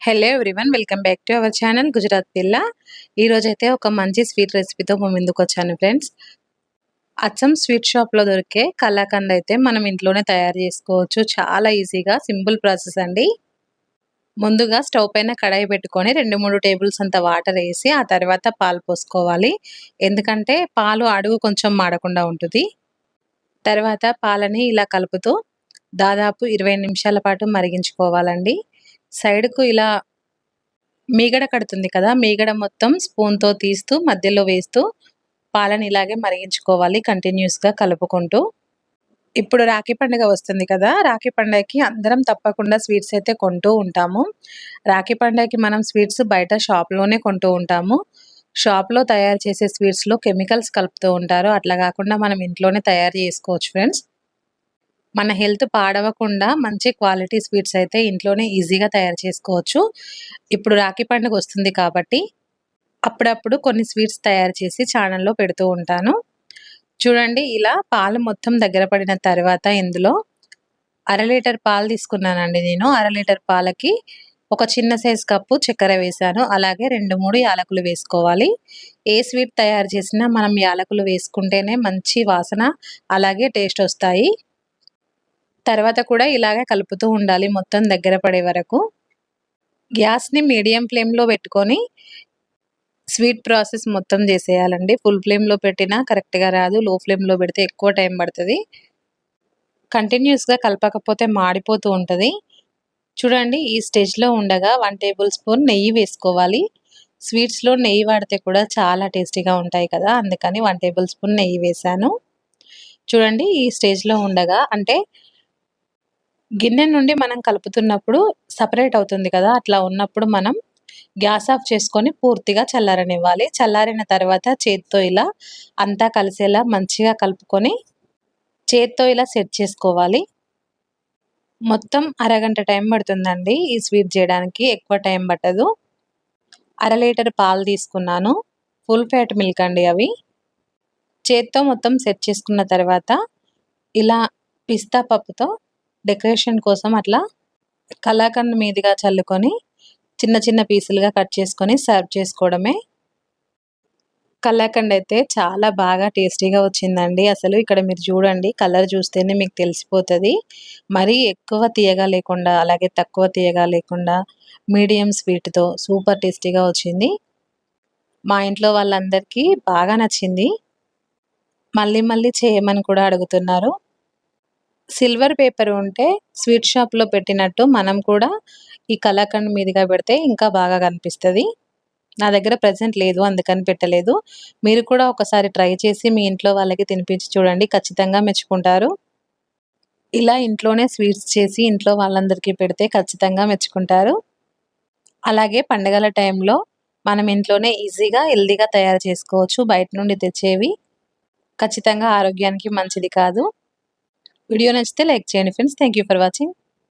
Hello everyone welcome back to our channel Gujarat పిల్ల ఈరోజైతే ఒక మంచి స్వీట్ రెసిపీతో ముందుకు వచ్చాను ఫ్రెండ్స్ అచ్చం స్వీట్ షాప్లో దొరికే కలాకండ్ అయితే మనం ఇంట్లోనే తయారు చేసుకోవచ్చు. చాలా ఈజీగా సింపుల్ ప్రాసెస్ అండి. ముందుగా స్టవ్ పైన కడాయి పెట్టుకొని రెండు మూడు టేబుల్స్ అంత వాటర్ వేసి ఆ తర్వాత పాలు పోసుకోవాలి. ఎందుకంటే పాలు అడుగు కొంచెం మాడకుండా ఉంటుంది. తర్వాత పాలని ఇలా కలుపుతూ దాదాపు ఇరవై నిమిషాల పాటు మరిగించుకోవాలండి. సైడ్కు ఇలా మీగడ కడుతుంది కదా మీగడ మొత్తం స్పూన్తో తీస్తూ మధ్యలో వేస్తూ పాలను ఇలాగే మరిగించుకోవాలి కంటిన్యూస్గా కలుపుకుంటూ. ఇప్పుడు రాఖీ పండుగ వస్తుంది కదా రాఖీ పండుగకి అందరం తప్పకుండా స్వీట్స్ అయితే కొంటూ ఉంటాము. రాఖీ పండుగకి మనం స్వీట్స్ బయట షాప్లోనే కొంటూ ఉంటాము. షాప్లో తయారు చేసే స్వీట్స్లో కెమికల్స్ కలుపుతూ ఉంటారు. అట్లా కాకుండా మనం ఇంట్లోనే తయారు చేసుకోవచ్చు ఫ్రెండ్స్. మన హెల్త్ పాడవకుండా మంచి క్వాలిటీ స్వీట్స్ అయితే ఇంట్లోనే ఈజీగా తయారు చేసుకోవచ్చు. ఇప్పుడు రాఖీ పండుగ వస్తుంది కాబట్టి అప్పుడప్పుడు కొన్ని స్వీట్స్ తయారు చేసి ఛానల్లో పెడుతూ ఉంటాను. చూడండి ఇలా పాలు మొత్తం దగ్గర పడిన తర్వాత ఇందులో అర లీటర్ పాలు తీసుకున్నానండి నేను. అర లీటర్ పాలకి ఒక చిన్న సైజ్ కప్పు చక్కెర వేసాను అలాగే రెండు మూడు యాలకులు వేసుకోవాలి. ఏ స్వీట్ తయారు చేసినా మనం యాలకులు వేసుకుంటేనే మంచి వాసన అలాగే టేస్ట్ వస్తాయి. తర్వాత కూడా ఇలాగే కలుపుతూ ఉండాలి మొత్తం దగ్గర పడే వరకు. గ్యాస్ని మీడియం ఫ్లేమ్లో పెట్టుకొని స్వీట్ ప్రాసెస్ మొత్తం చేసేయాలండి. ఫుల్ ఫ్లేమ్లో పెట్టినా కరెక్ట్గా రాదు. లో ఫ్లేమ్లో పెడితే ఎక్కువ టైం పడుతుంది. కంటిన్యూస్గా కలపకపోతే మాడిపోతూ ఉంటుంది. చూడండి ఈ స్టేజ్లో ఉండగా వన్ టేబుల్ స్పూన్ నెయ్యి వేసుకోవాలి. స్వీట్స్లో నెయ్యి వాడితే కూడా చాలా టేస్టీగా ఉంటాయి కదా! అందుకని వన్ టేబుల్ స్పూన్ నెయ్యి వేసాను చూడండి ఈ స్టేజ్లో ఉండగా అంటే గిన్నె నుండి మనం కలుపుతున్నప్పుడు సపరేట్ అవుతుంది కదా. అట్లా ఉన్నప్పుడు మనం గ్యాస్ ఆఫ్ చేసుకొని పూర్తిగా చల్లారనివ్వాలి. చల్లారిన తర్వాత చేతితో ఇలా అంతా కలిసేలా మంచిగా కలుపుకొని చేతితో ఇలా సెట్ చేసుకోవాలి. మొత్తం అరగంట టైం పడుతుందండి ఈ స్వీట్ చేయడానికి. ఎక్కువ టైం పట్టదు. అర లీటర్ పాలు తీసుకున్నాను. ఫుల్ ఫ్యాట్ మిల్క్ అండి అవి. చేత్తో మొత్తం సెట్ చేసుకున్న తర్వాత ఇలా పిస్తా పప్పుతో డెకరేషన్ కోసం అట్లా కలాకండ్ మీదుగా చల్లుకొని చిన్న చిన్న పీసులుగా కట్ చేసుకొని సర్వ్ చేసుకోవడమే. కలాకండ్ అయితే చాలా బాగా టేస్టీగా వచ్చిందండి. అసలు ఇక్కడ మీరు చూడండి కలర్ చూస్తేనే మీకు తెలిసిపోతుంది. మరీ ఎక్కువ తీయగా లేకుండా అలాగే తక్కువ తీయగా లేకుండా మీడియం స్వీట్తో సూపర్ టేస్టీగా వచ్చింది. మా ఇంట్లో వాళ్ళందరికీ బాగా నచ్చింది. మళ్ళీ మళ్ళీ చేయమని కూడా అడుగుతున్నారు. సిల్వర్ పేపర్ ఉంటే స్వీట్ షాప్లో పెట్టినట్టు మనం కూడా ఈ కళాఖండ్ మీదుగా పెడితే ఇంకా బాగా కనిపిస్తుంది. నా దగ్గర ప్రజెంట్ లేదు అందుకని పెట్టలేదు. మీరు కూడా ఒకసారి ట్రై చేసి మీ ఇంట్లో వాళ్ళకి తినిపించి చూడండి ఖచ్చితంగా మెచ్చుకుంటారు. ఇలా ఇంట్లోనే స్వీట్స్ చేసి ఇంట్లో వాళ్ళందరికీ పెడితే ఖచ్చితంగా మెచ్చుకుంటారు. అలాగే పండగల టైంలో మనం ఇంట్లోనే ఈజీగా హెల్దీగా తయారు చేసుకోవచ్చు. బయట నుండి తెచ్చేవి ఖచ్చితంగా ఆరోగ్యానికి మంచిది కాదు. వీడియో నచ్చితే లైక్ చేయండి ఫ్రెండ్స్. Thank for watching